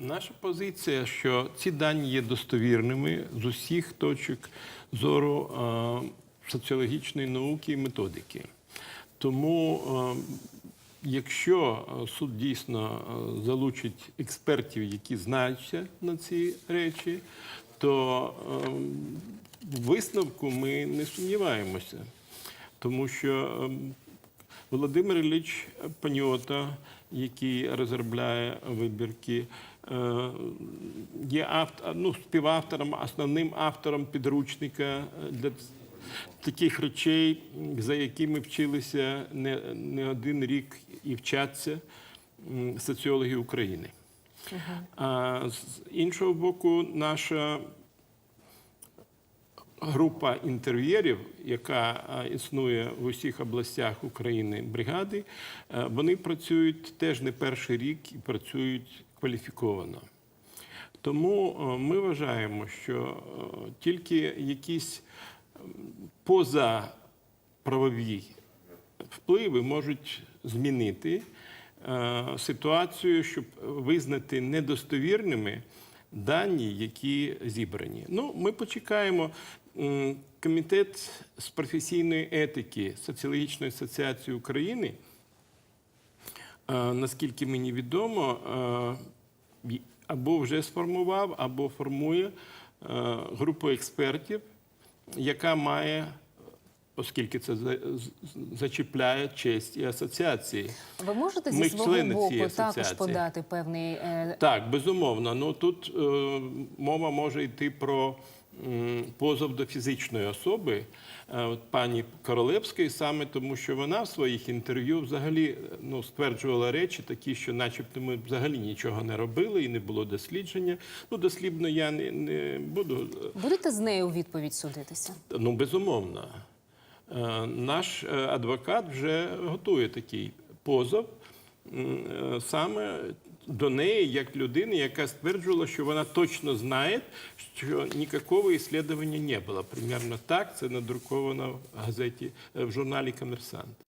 Наша позиція, що ці дані є достовірними з усіх точок зору е, соціологічної науки і методики. Тому, е, якщо е, суд дійсно е, залучить експертів, які знаються на ці речі, то е, висновку ми не сумніваємося. Тому що ем, Володимир Ілліч Паньота, який розробляє вибірки, е, є авт- ну, співавтором, основним автором підручника для таких речей, за якими вчилися не, не один рік і вчаться соціологи України. А з іншого боку, наша група інтерв'єрів, яка існує в усіх областях України бригади, е, вони працюють теж не перший рік і працюють кваліфіковано. Тому е, ми вважаємо, що е, тільки якісь позаправові впливи можуть змінити ситуацію, щоб визнати недостовірними дані, які зібрані. Ну, ми почекаємо. М, Комітет з професійної етики Соціологічної асоціації України, е, наскільки мені відомо, е, або вже сформував, або формує е, групу експертів, яка має, оскільки це зачіпляє честь і асоціації. Ви можете зі Ми свого боку також подати певний е, Так, безумовно. Ну тут е, мова може йти про позов до фізичної особи е, пані Королевської, саме тому, що вона в своїх інтерв'ю взагалі е, ну, стверджувала речі такі, що, начебто, ми взагалі нічого не робили і не було дослідження. Ну, дослідно я не, не буду будете з нею у відповідь судитися? Ну, безумовно. Е, Наш е, адвокат вже готує такий позов е, саме до неї, як людини, яка стверджувала, що вона точно знає, що ніякого іслідування не було. Примерно так це надруковано в газеті, в журналі Комерсант.